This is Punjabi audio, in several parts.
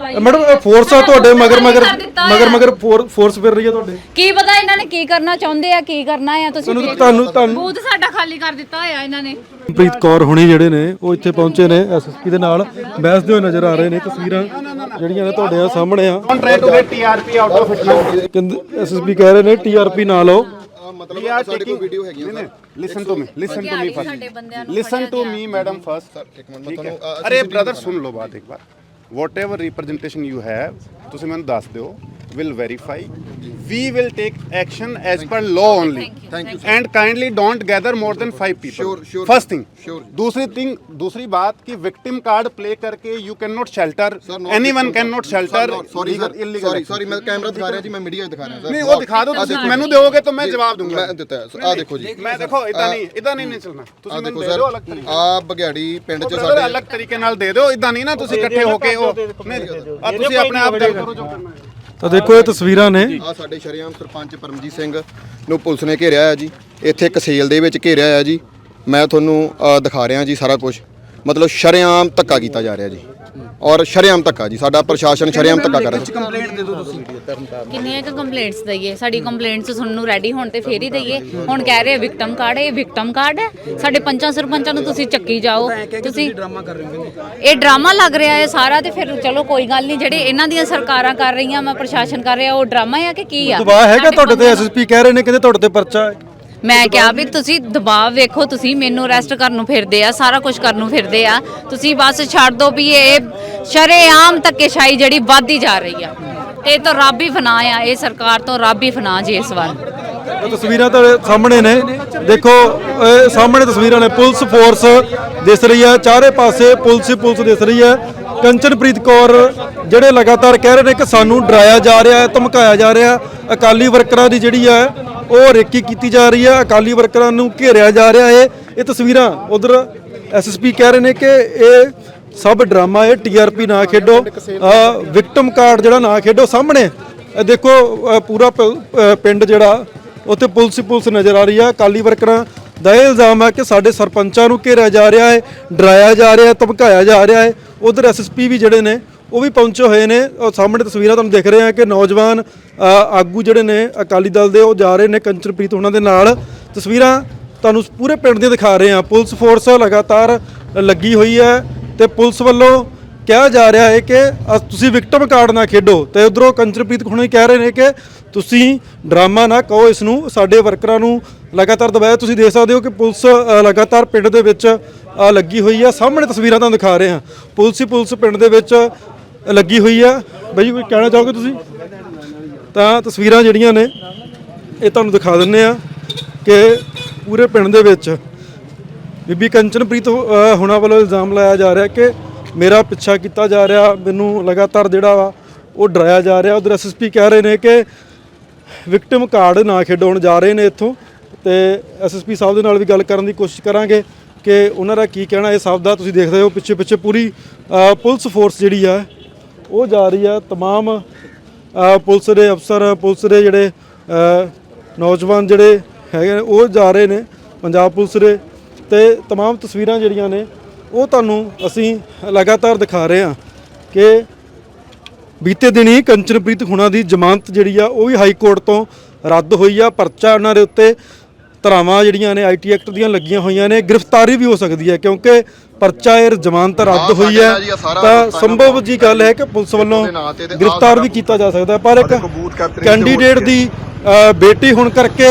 ਲਾਈ ਮੈਡਮ ਫੋਰਸ ਆ ਤੁਹਾਡੇ ਮਗਰ ਮਗਰ ਮਗਰ ਮਗਰ ਫੋਰਸ ਫਿਰ ਰਹੀ ਹੈ ਤੁਹਾਡੇ? ਕੀ ਪਤਾ ਇਹਨਾਂ ਨੇ ਕੀ ਕਰਨਾ ਚਾਹੁੰਦੇ ਆ ਕੀ ਕਰਨਾ ਆ ਤੁਸੀਂ ਤੁਹਾਨੂੰ ਤੁਹਾਨੂੰ ਤੁਹਾਨੂੰ ਬੂਥ ਸਾਡਾ ਖਾਲੀ ਕਰ ਦਿੱਤਾ ਹੋਇਆ ਇਹਨਾਂ ਨੇ। ਪ੍ਰੀਤ ਕੌਰ ਹੁਣੀ ਜਿਹੜੇ ਨੇ ਉਹ ਇੱਥੇ ਪਹੁੰਚੇ ਨੇ ਐਸਐਸਪੀ ਦੇ ਨਾਲ। ਬਹਿਸਦੇ ਹੋਏ ਨਜ਼ਰ ਆ ਰਹੇ ਨੇ ਤਸਵੀਰਾਂ ਜਿਹੜੀਆਂ ਨੇ ਤੁਹਾਡੇ ਸਾਹਮਣੇ ਆ। TRP out of it. ਕਹਿੰਦੇ ਐਸਐਸਪੀ ਕਹਿ ਰਹੇ ਨੇ ਟੀਆਰਪੀ ਨਾ ਲਓ We are taking video ਹੈਗੀ ਹੈ listen to me listen to me first listen to me madam first ਇੱਕ ਮਿੰਟ ਮੈਂ ਤੁਹਾਨੂੰ ਅਰੇ ਬ੍ਰਦਰ ਸੁਣ ਲਓ ਬਾਤ ਇੱਕ ਵਾਰ। Whatever representation you have ਤੁਸੀਂ ਮੈਨੂੰ ਦੱਸ ਦਿਓ will verify we will take action as per law only Thank you, and kindly don't gather more than 5 people Sure, sure. first thing Sure. दूसरी thing दूसरी बात कि victim card play करके you cannot shelter anyone cannot shelter sorry legal- sir illegal sorry action. Sorry ਮੈਂ ਕੈਮਰਾ ਦਿਖਾ ਰਿਹਾ ਜੀ ਮੈਂ ਮੀਡੀਆ ਦਿਖਾ ਰਿਹਾ ਸਰ ਨਹੀਂ ਉਹ ਦਿਖਾ ਦਿਓ ਤੁਸੀਂ ਮੈਨੂੰ ਦਿਓਗੇ ਤਾਂ ਮੈਂ ਜਵਾਬ ਦੂੰਗਾ ਮੈਂ ਦਿੱਤਾ ਆ ਦੇਖੋ ਜੀ ਮੈਂ ਦੇਖੋ ਇਦਾਂ ਨਹੀਂ ਇਦਾਂ ਨਹੀਂ ਨਹੀਂ ਚੱਲਣਾ ਤੁਸੀਂ ਆ ਮੈਨੂੰ ਦੇਖੋ ਦੇ ਦਿਓ ਸਰ ਅਲੱਗ ਤਰੀਕੇ ਆ ਬਗਿਆੜੀ ਪਿੰਡ ਚ ਸਾਡੇ ਸਾਡੇ ਅਲੱਗ ਤਰੀਕੇ ਨਾਲ ਦੇ ਦਿਓ ਇਦਾਂ ਨਹੀਂ ਨਾ ਤੁਸੀਂ ਇਕੱਠੇ ਹੋ ਕੇ ਉਹ ਨਹੀਂ ਆ ਤੁਸੀਂ ਆਪਣੇ ਆਪ ਗੱਲ ਕਰੋ ਜੋ ਕਰਨਾ ਹੈ ਤਾਂ ਦੇਖੋ ਇਹ ਤਸਵੀਰਾਂ ਨੇ। ਆ ਸਾਡੇ ਸ਼ਰੇਆਮ ਸਰਪੰਚ ਪਰਮਜੀਤ ਸਿੰਘ ਨੂੰ ਪੁਲਿਸ ਨੇ ਘੇਰਿਆ ਹੈ ਜੀ। ਇੱਥੇ ਇੱਕ ਸੇਲ ਦੇ ਵਿੱਚ ਘੇਰਿਆ ਹੈ ਜੀ। ਮੈਂ ਤੁਹਾਨੂੰ ਅ, ਦਿਖਾ ਰਿਹਾ ਜੀ ਸਾਰਾ ਕੁਝ ਮਤਲਬ ਸ਼ਰੇਆਮ ਧੱਕਾ ਕੀਤਾ ਜਾ ਰਿਹਾ ਜੀ। ਔਰ ਸ਼ਰੇਆਮ ਧੱਕਾ ਜੀ ਸਾਡਾ ਪ੍ਰਸ਼ਾਸਨ ਸ਼ਰੇਆਮ ਧੱਕਾ ਕਰ ਰਿਹਾ। ਕਿੰਨੀਆਂ ਕੁ ਕੰਪਲੇਂਟਸ ਦਈਏ? ਸਾਡੀ ਕੰਪਲੇਂਟਸ ਸੁਣਨ ਨੂੰ ਰੈਡੀ ਹੋਣ ਤੇ ਫੇਰ ਹੀ ਦਈਏ। ਹੁਣ ਕਹਿ ਰਹੇ ਵਿਕਟਮ ਕਾਰਡ ਇਹ ਵਿਕਟਮ ਕਾਰਡ ਹੈ। ਸਾਡੇ ਪੰਚਾਂ ਸਰਪੰਚਾਂ ਨੂੰ ਤੁਸੀਂ ਚੱਕੀ ਜਾਓ। ਤੁਸੀਂ ਡਰਾਮਾ ਕਰ ਰਹੇ ਹੋ ਇਹ ਡਰਾਮਾ ਲੱਗ ਰਿਹਾ ਹੈ ਸਾਰਾ ਤੇ ਫਿਰ ਚਲੋ ਕੋਈ ਗੱਲ ਨਹੀਂ ਜਿਹੜੇ ਇਹਨਾਂ ਦੀਆਂ ਸਰਕਾਰਾਂ ਕਰ ਰਹੀਆਂ ਮੈਂ ਪ੍ਰਸ਼ਾਸਨ ਕਰ ਰਿਹਾ ਉਹ ਡਰਾਮਾ ਹੈ ਕਿ ਕੀ ਆ? ਦਬਾਅ ਹੈਗਾ ਤੁਹਾਡੇ ਤੇ ਐਸਐਸਪੀ ਕਹਿ ਰਹੇ ਨੇ ਕਹਿੰਦੇ ਤੁਹਾਡੇ ਤੇ ਪਰਚਾ ਹੈ। ਮੈਂ ਕਿਹਾ ਵੀ ਤੁਸੀਂ ਦਬਾਅ ਵੇਖੋ, ਤੁਸੀਂ ਮੈਨੂੰ ਅਰੈਸਟ ਕਰਨ ਨੂੰ ਫਿਰਦੇ ਆ, ਸਾਰਾ ਕੁਝ ਕਰਨ ਨੂੰ ਫਿਰਦੇ ਆ। ਤੁਸੀਂ ਬਸ ਛੱਡ ਦਿਓ ਵੀ ਇਹ ਸ਼ਰੇਆਮ ਧੱਕੇਸ਼ਾਹੀ ਜਿਹੜੀ ਵੱਧਦੀ ਜਾ ਰਹੀ ਆ। ਤੇ ਤਾਂ ਰੱਬ ਹੀ ਫਨਾ ਆ, ਇਹ ਸਰਕਾਰ ਤੋਂ ਰੱਬ ਹੀ ਫਨਾ ਜੀ ਇਸ ਵਾਰ ਇਹ ਤਸਵੀਰਾਂ ਤੁਹਾਡੇ ਸਾਹਮਣੇ ਨੇ। ਦੇਖੋ, ਇਹ ਸਾਹਮਣੇ ਤਸਵੀਰਾਂ ਨੇ। ਪੁਲਿਸ ਫੋਰਸ ਦਿਸ ਰਹੀ ਹੈ ਚਾਰੇ ਪਾਸੇ ਪੁਲਿਸ ਹੀ ਪੁਲਿਸ ਦਿਸ ਰਹੀ ਹੈ ਕੰਚਨਪ੍ਰੀਤ ਕੌਰ ਜਿਹੜੇ ਲਗਾਤਾਰ ਕਹਿ ਰਹੇ ਨੇ ਕਿ ਸਾਨੂੰ ਡਰਾਇਆ ਜਾ ਰਿਹਾ ਹੈ ਧਮਕਾਇਆ ਜਾ ਰਿਹਾ। ਅਕਾਲੀ ਵਰਕਰਾਂ ਦੀ ਜਿਹੜੀ ਹੈ ਉਹ ਰੇਕੀ ਕੀਤੀ ਜਾ ਰਹੀ ਹੈ ਅਕਾਲੀ ਵਰਕਰਾਂ ਨੂੰ ਘੇਰਿਆ ਜਾ ਰਿਹਾ ਹੈ। ਇਹ ਤਸਵੀਰਾਂ ਉਧਰ ਐਸਐਸਪੀ ਕਹਿ ਰਹੇ ਨੇ ਕਿ ਇਹ ਸਭ ਡਰਾਮਾ ਹੈ ਟੀਆਰਪੀ ਨਾ ਖੇਡੋ ਵਿਕਟਮ ਕਾਰਡ ਜਿਹੜਾ ਨਾ ਖੇਡੋ ਸਾਹਮਣੇ ਇਹ ਦੇਖੋ ਅ, ਪੂਰਾ ਪ- ਅ, ਪਿੰਡ ਜਿਹੜਾ ਉੱਥੇ ਪੁਲਿਸ ਹੀ ਪੁਲਿਸ ਨਜ਼ਰ ਆ ਰਹੀ ਹੈ। ਅਕਾਲੀ ਵਰਕਰਾਂ ਦਾ ਇਹ ਇਲਜ਼ਾਮ ਹੈ ਕਿ ਸਾਡੇ ਸਰਪੰਚਾਂ ਨੂੰ ਘੇਰਿਆ ਜਾ ਰਿਹਾ ਹੈ ਡਰਾਇਆ ਜਾ ਰਿਹਾ ਹੈ ਧਮਕਾਇਆ ਜਾ ਰਿਹਾ ਹੈ। ਉਧਰ ਐਸਐਸਪੀ ਵੀ ਜਿਹੜੇ ਨੇ ਉਹ ਵੀ ਪਹੁੰਚੇ ਹੋਏ ਨੇ। ਉਹ ਸਾਹਮਣੇ ਤਸਵੀਰਾਂ ਤੁਹਾਨੂੰ ਦਿਖ ਰਹੇ ਆ ਕਿ ਨੌਜਵਾਨ ਆਗੂ ਜਿਹੜੇ ਨੇ, ਅਕਾਲੀ ਦਲ ਦੇ, ਉਹ ਜਾ ਰਹੇ ਨੇ ਕੰਚਨਪ੍ਰੀਤ ਉਹਨਾਂ ਦੇ ਨਾਲ। ਤਸਵੀਰਾਂ ਤੁਹਾਨੂੰ ਪੂਰੇ ਪਿੰਡ ਦੀਆਂ ਦਿਖਾ ਰਹੇ ਆ ਪੁਲਿਸ ਫੋਰਸ ਲਗਾਤਾਰ ਲੱਗੀ ਹੋਈ ਹੈ ਤੇ ਪੁਲਿਸ ਵੱਲੋਂ ਕਿਹਾ ਜਾ ਰਿਹਾ ਹੈ ਕਿ ਤੁਸੀਂ ਵਿਕਟਮ ਕਾਰਡ ਨਾ ਖੇਡੋ। ਤੇ ਉਧਰੋਂ ਕੰਚਨਪ੍ਰੀਤ ਹੁਣੇ ਕਹਿ ਰਹੇ ਨੇ ਕਿ ਤੁਸੀਂ ਡਰਾਮਾ ਨਾ ਕਹੋ, ਇਸ ਨੂੰ ਸਾਡੇ ਵਰਕਰਾਂ ਨੂੰ ਲਗਾਤਾਰ ਦਬਾਇਆ। ਤੁਸੀਂ ਦੇਖ ਸਕਦੇ ਹੋ ਕਿ ਪੁਲਿਸ ਲਗਾਤਾਰ ਪਿੰਡ ਦੇ ਵਿੱਚ ਲੱਗੀ ਹੋਈ ਹੈ। ਸਾਹਮਣੇ ਤਸਵੀਰਾਂ ਤੁਹਾਨੂੰ ਦਿਖਾ ਰਹੇ ਹਾਂ। ਪੁਲਿਸ ਹੀ ਪੁਲਿਸ ਪਿੰਡ ਦੇ ਵਿੱਚ ਲੱਗੀ ਹੋਈ ਆ। ਬਾਈ ਜੀ ਕੋਈ ਕਹਿਣਾ ਚਾਹੋਗੇ ਤੁਸੀਂ? ਤਾਂ ਤਸਵੀਰਾਂ ਜਿਹੜੀਆਂ ਨੇ ਇਹ ਤੁਹਾਨੂੰ ਦਿਖਾ ਦਿੰਨੇ ਆ ਕਿ ਪੂਰੇ ਪਿੰਡ ਦੇ ਵਿੱਚ ਬੀਬੀ ਕੰਚਨਪ੍ਰੀਤ ਅ, ਹੁਣਾਂ ਵੱਲੋਂ ਇਲਜ਼ਾਮ ਲਾਇਆ ਜਾ ਰਿਹਾ ਕਿ ਮੇਰਾ ਪਿੱਛਾ ਕੀਤਾ ਜਾ ਰਿਹਾ ਮੈਨੂੰ ਲਗਾਤਾਰ ਜਿਹੜਾ ਵਾ ਉਹ ਡਰਾਇਆ ਜਾ ਰਿਹਾ। ਉਧਰ ਐਸਐਸਪੀ ਕਹਿ ਰਹੇ ਨੇ ਕਿ ਵਿਕਟਿਮ ਕਾਰਡ ਨਾ ਖੇਡਾਉਣ ਜਾ ਰਹੇ ਨੇ ਇੱਥੋਂ। ਤੇ ਐਸਐਸਪੀ ਸਾਹਿਬ ਦੇ ਨਾਲ ਵੀ ਗੱਲ ਕਰਨ ਦੀ ਕੋਸ਼ਿਸ਼ ਕਰਾਂਗੇ ਕਿ ਉਹਨਾਂ ਦਾ ਕੀ ਕਹਿਣਾ ਇਹ ਸਭ ਦਾ ਤੁਸੀਂ ਦੇਖਦੇ ਹੋ ਪਿੱਛੇ ਪਿੱਛੇ ਪੂਰੀ ਪੁਲਿਸ ਫੋਰਸ ਜਿਹੜੀ ਆ ਉਹ ਜਾ ਰਹੀ ਆ तमाम ਅ, ਪੁਲਿਸ ਦੇ ਅਫਸਰ ਪੁਲਿਸ ਦੇ ਜਿਹੜੇ ਅ, ਨੌਜਵਾਨ ਜਿਹੜੇ ਹੈਗੇ ਨੇ, ਉਹ ਜਾ ਰਹੇ ਨੇ ਪੰਜਾਬ ਪੁਲਿਸ ਦੇ ਤੇ तमाम ਤਸਵੀਰਾਂ ਜਿਹੜੀਆਂ ਨੇ ਉਹ ਤੁਹਾਨੂੰ ਅਸੀਂ ਲਗਾਤਾਰ ਦਿਖਾ ਰਹੇ ਹਾਂ ਕਿ ਬੀਤੇ ਦਿਨੀ ਕੰਚਨਪ੍ਰੀਤ ਹੁਣਾ ਦੀ ਜ਼ਮਾਨਤ ਜਿਹੜੀ ਆ ਉਹ ਵੀ ਹਾਈ ਕੋਰਟ ਤੋਂ ਰੱਦ ਹੋਈ ਆ ਪਰਚਾ ਉਹਨਾਂ ਦੇ ਉੱਤੇ ਧਰਾਵਾਂ ਜਿਹੜੀਆਂ ਨੇ ਆਈਟੀ ਐਕਟ ਦੀਆਂ ਲੱਗੀਆਂ ਹੋਈਆਂ ਨੇ ਗ੍ਰਿਫਤਾਰੀ ਵੀ ਹੋ ਸਕਦੀ ਹੈ ਕਿਉਂਕਿ ਪਰਚਾ ਇਹ ਜ਼ਮਾਨਤ ਰੱਦ ਹੋਈ ਹੈ। ਤਾਂ ਸੰਭਵ ਜੀ ਗੱਲ ਹੈ ਕਿ ਪੁਲਿਸ ਵੱਲੋਂ ਗ੍ਰਿਫਤਾਰ ਵੀ ਕੀਤਾ ਜਾ ਸਕਦਾ ਹੈ ਪਰ ਇੱਕ ਕੈਂਡੀਡੇਟ ਦੀ ਬੇਟੀ ਹੋਣ ਕਰਕੇ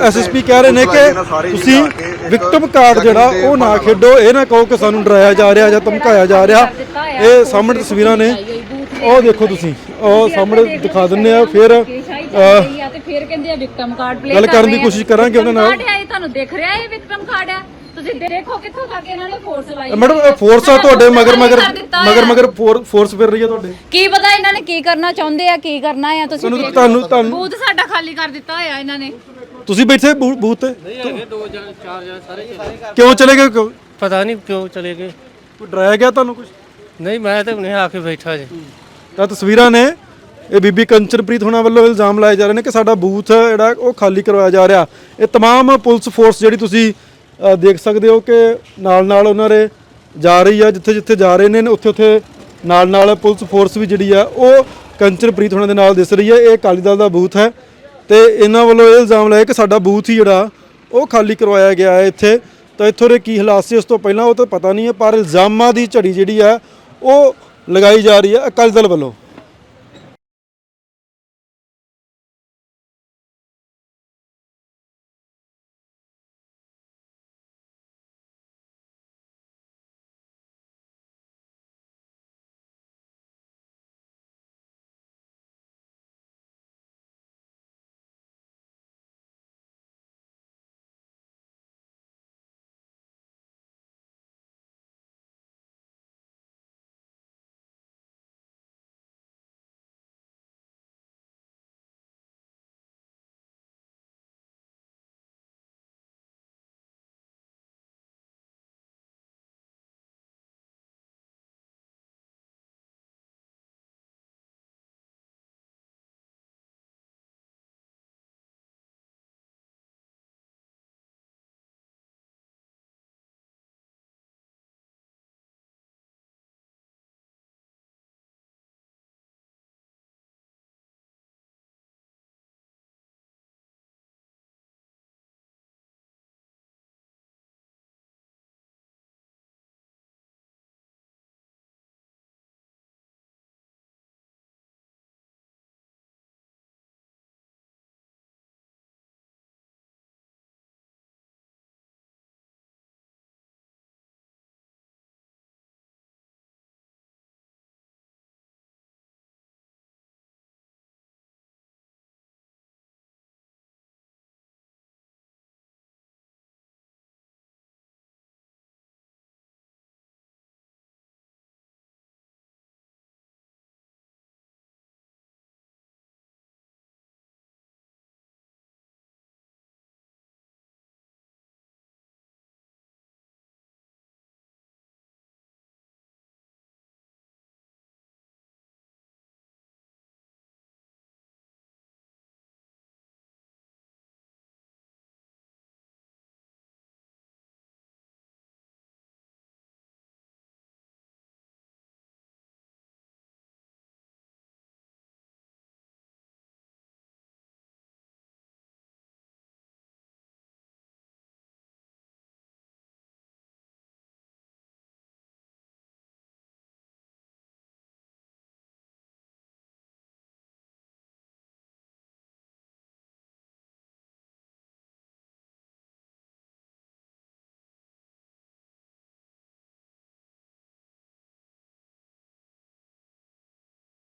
ਐਸਐਸਪੀ ਕਹਿ ਰਹੇ ਨੇ ਕਿ ਤੁਸੀਂ ਵਿਕਟਮ ਕਾਰਡ ਜਿਹੜਾ ਉਹ ਨਾ ਖੇਡੋ ਇਹ ਨਾ ਕਹੋ ਕਿ ਸਾਨੂੰ ਡਰਾਇਆ ਜਾ ਰਿਹਾ ਜਾਂ ਧਮਕਾਇਆ ਜਾ ਰਿਹਾ। ਇਹ ਸਾਹਮਣੇ ਤਸਵੀਰਾਂ ਨੇ। ਉਹ ਦੇਖੋ ਤੁਸੀਂ ਉਹ ਸਾਹਮਣੇ ਦਿਖਾ ਦਿੰਨੇ ਆ ਫਿਰ ਅਹ, ਤੇ ਫਿਰ ਕਹਿੰਦੇ ਆ ਵਿਕਟਮ ਕਾਰਡ ਪਲੇ ਗੱਲ ਕਰਨ ਦੀ ਕੋਸ਼ਿਸ਼ ਕਰਾਂਗੇ ਉਹਨਾਂ ਨਾਲ। ਕਾਰਡ ਹੈ ਇਹ ਤੁਹਾਨੂੰ ਦਿਖ ਰਿਹਾ ਇਹ ਵਿਕਟਮ ਕਾਰਡ ਹੈ। ਤੁਸੀਂ ਦੇਖੋ ਕਿੱਥੋਂ ਤੱਕ ਇਹਨਾਂ ਨੇ ਫੋਰਸ ਲਾਈ ਮੈਡਮ ਇਹ ਫੋਰਸ ਆ ਤੁਹਾਡੇ ਮਗਰ ਮਗਰ ਮਗਰ। ਮਗਰ ਫੋਰਸ ਫਿਰ ਰਹੀ ਹੈ ਤੁਹਾਡੇ। ਕੀ ਪਤਾ ਇਹਨਾਂ ਨੇ ਕੀ ਕਰਨਾ ਚਾਹੁੰਦੇ ਆ ਕੀ ਕਰਨਾ ਆ ਤੁਸੀਂ ਤੁਹਾਨੂੰ ਤੁਹਾਨੂੰ ਬੂਥ ਸਾਡਾ ਖਾਲੀ ਕਰ ਦਿੱਤਾ ਹੋਇਆ ਇਹਨਾਂ ਨੇ। ਤੁਸੀਂ ਬੈਠੇ ਬੂਥ ਤੇ? ਦੋ ਜਾਂ ਚਾਰ ਜਾਂ ਸਾਰੇ ਕਿਉਂ ਚਲੇ ਗਏ? ਕਿਉਂ? ਪਤਾ ਨਹੀਂ ਕਿਉਂ ਚਲੇ ਗਏ। ਕੋਈ ਡਰਾਇਆ ਗਿਆ ਤੁਹਾਨੂੰ ਕੁਝ ਨਹੀਂ ਮੈਂ ਤਾਂ ਹੁਣੇ ਆ ਕੇ ਬੈਠਾ ਜੀ। ਤਾਂ ਤਸਵੀਰਾਂ ਨੇ ਇਹ ਬੀਬੀ ਕੰਚਨਪ੍ਰੀਤ ਹੋਣਾ ਵੱਲੋਂ ਇਲਜ਼ਾਮ ਲਾਏ ਜਾ ਰਹੇ ਨੇ ਕਿ ਸਾਡਾ ਬੂਥ ਜਿਹੜਾ ਉਹ ਖਾਲੀ ਕਰਵਾਇਆ ਜਾ ਰਿਹਾ ਇਹ तमाम ਪੁਲਿਸ ਫੋਰਸ ਜਿਹੜੀ ਤੁਸੀਂ ਅ, ਦੇਖ ਸਕਦੇ ਹੋ ਕਿ ਨਾਲ ਨਾਲ ਉਹਨਾਂ ਦੇ ਜਾ ਰਹੀ ਆ ਜਿੱਥੇ ਜਿੱਥੇ ਜਾ ਰਹੇ ਨੇ ਉੱਥੇ ਉੱਥੇ ਨਾਲ ਨਾਲ ਪੁਲਿਸ ਫੋਰਸ ਵੀ ਜਿਹੜੀ ਆ ਉਹ ਕੰਚਨਪ੍ਰੀਤ ਹੋਣਾ ਦੇ ਨਾਲ ਦਿਸ ਰਹੀ ਹੈ ਇਹ ਅਕਾਲੀ ਦਲ ਦਾ ਬੂਥ ਹੈ ਤੇ ਇਹਨਾਂ ਵੱਲੋਂ ਇਹ ਇਲਜ਼ਾਮ ਲਾਇਆ ਕਿ ਸਾਡਾ ਬੂਥ ਹੀ ਜਿਹੜਾ ਉਹ ਖਾਲੀ ਕਰਵਾਇਆ ਗਿਆ ਹੈ ਇੱਥੇ ਤਾਂ ਇੱਥੋਂ ਦੇ ਕੀ ਹਾਲਾਤ ਸੀ ਉਸ ਤੋਂ ਪਹਿਲਾਂ ਉਹ ਤਾਂ ਪਤਾ ਨਹੀਂ ਹੈ ਪਰ ਇਲਜ਼ਾਮਾਂ ਦੀ ਝੜੀ ਜਿਹੜੀ ਹੈ ਉਹ ਲਗਾਈ ਜਾ ਰਹੀ ਹੈ ਅਕਾਲੀ ਦਲ ਵੱਲੋਂ